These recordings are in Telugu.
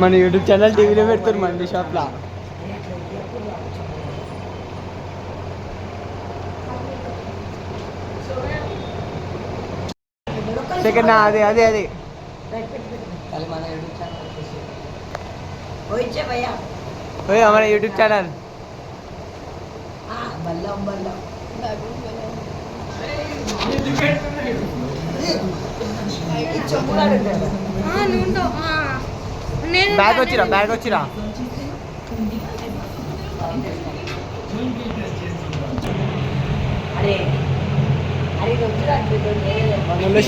మన యూట్యూబ్ ఛానల్ టీవీలో పెడతారు మండి షాప్లో సెకండ్ అదే అదే అదే. మన యూట్యూబ్ ఛానల్ నేను బ్యాగ్ వచ్చిరా బ్యాగ్ వచ్చిరా.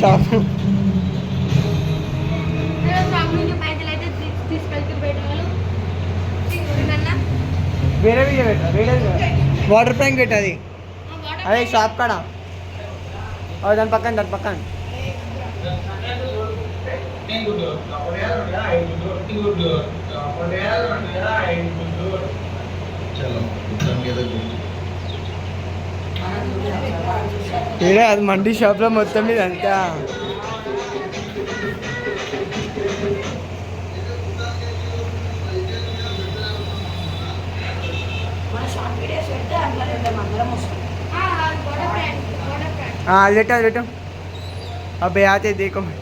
షాప్. వేరే వేరే వాటర్ ట్యాంక్ పెట్టు. అది షాప్ కాడ? దాని పక్కన దాని పక్కన. వేరే అది మండి షాప్లో మొత్తం మీద రెండు हाँ అది అది పెట్టు అబ్బాయి ఆతే దేకో అది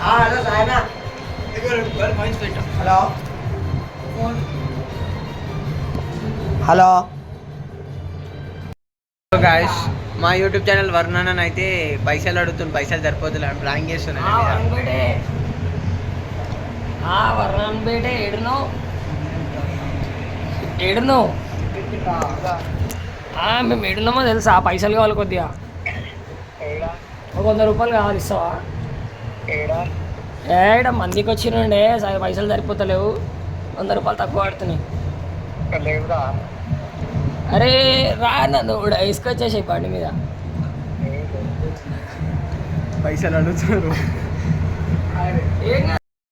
హలో. సాయనా హలో. హలో గాయస్ మా యూట్యూబ్ ఛానల్ వర్ణన్ అయితే పైసలు అడుగుతుంది పైసలు సరిపోతుంది ప్రాంక్ చేస్తున్నాను బేటే ఏడును. ఆ, మేము ఏడున్నామో తెలుసా? పైసలు కావాలి కొద్దిగా. ఒక వంద రూపాయలు కావాలి ఇస్తావా? ఏడ? మందికి వచ్చినండే సరే పైసలు సరిపోతలేవు. వంద రూపాయలు తక్కువ పడుతున్నాయి. అరే రా నన్ను. కూడా ఇసుకొచ్చేసాయి బండి మీద. పైసలు అడుగుతున్నారు.